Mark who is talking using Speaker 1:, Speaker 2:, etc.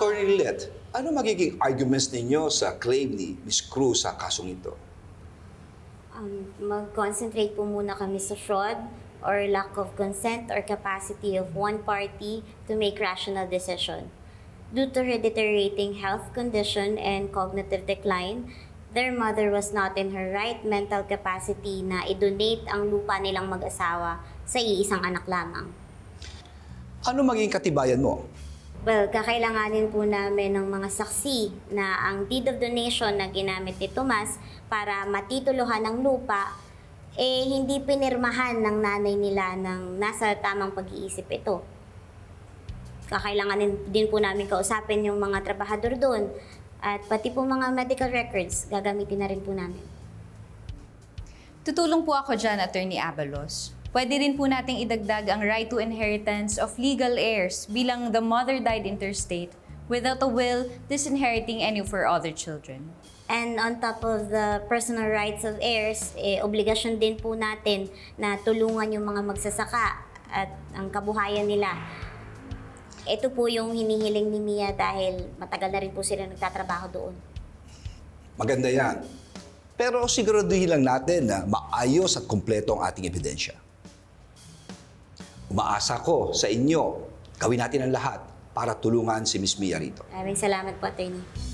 Speaker 1: Attorney Lilet, ano magiging arguments ninyo sa claim ni Ms. Cruz sa kasong ito?
Speaker 2: Um, mag-concentrate po muna kami sa fraud or lack of consent or capacity of one party to make rational decision. Due to her deteriorating health condition and cognitive decline, their mother was not in her right mental capacity na i-donate ang lupa nilang mag-asawa sa iisang anak lamang.
Speaker 1: Ano magiging katibayan mo?
Speaker 2: Well, kakailanganin po namin ng mga saksi na ang deed of donation na ginamit ni Tomas para matituluhan ng lupa, eh hindi pinirmahan ng nanay nila ng nasa tamang pag-iisip ito. Kakailanganin din po namin kausapin yung mga trabahador doon at pati po mga medical records gagamitin na rin po namin.
Speaker 3: Tutulong po ako dyan, Attorney Abalos. Pwede rin po nating idagdag ang right to inheritance of legal heirs bilang the mother died interstate without a will disinheriting any of her other children.
Speaker 2: And on top of the personal rights of heirs, eh, obligasyon din po natin na tulungan yung mga magsasaka at ang kabuhayan nila. Ito po yung hinihiling ni Mia dahil matagal na rin po sila nagtatrabaho doon.
Speaker 1: Maganda yan. Pero siguraduhin lang natin na maayos at kumpleto ang ating ebidensya. Umaasa ko sa inyo, gawin natin ang lahat para tulungan si Miss Mia rito.
Speaker 2: Maraming salamat po, Attorney.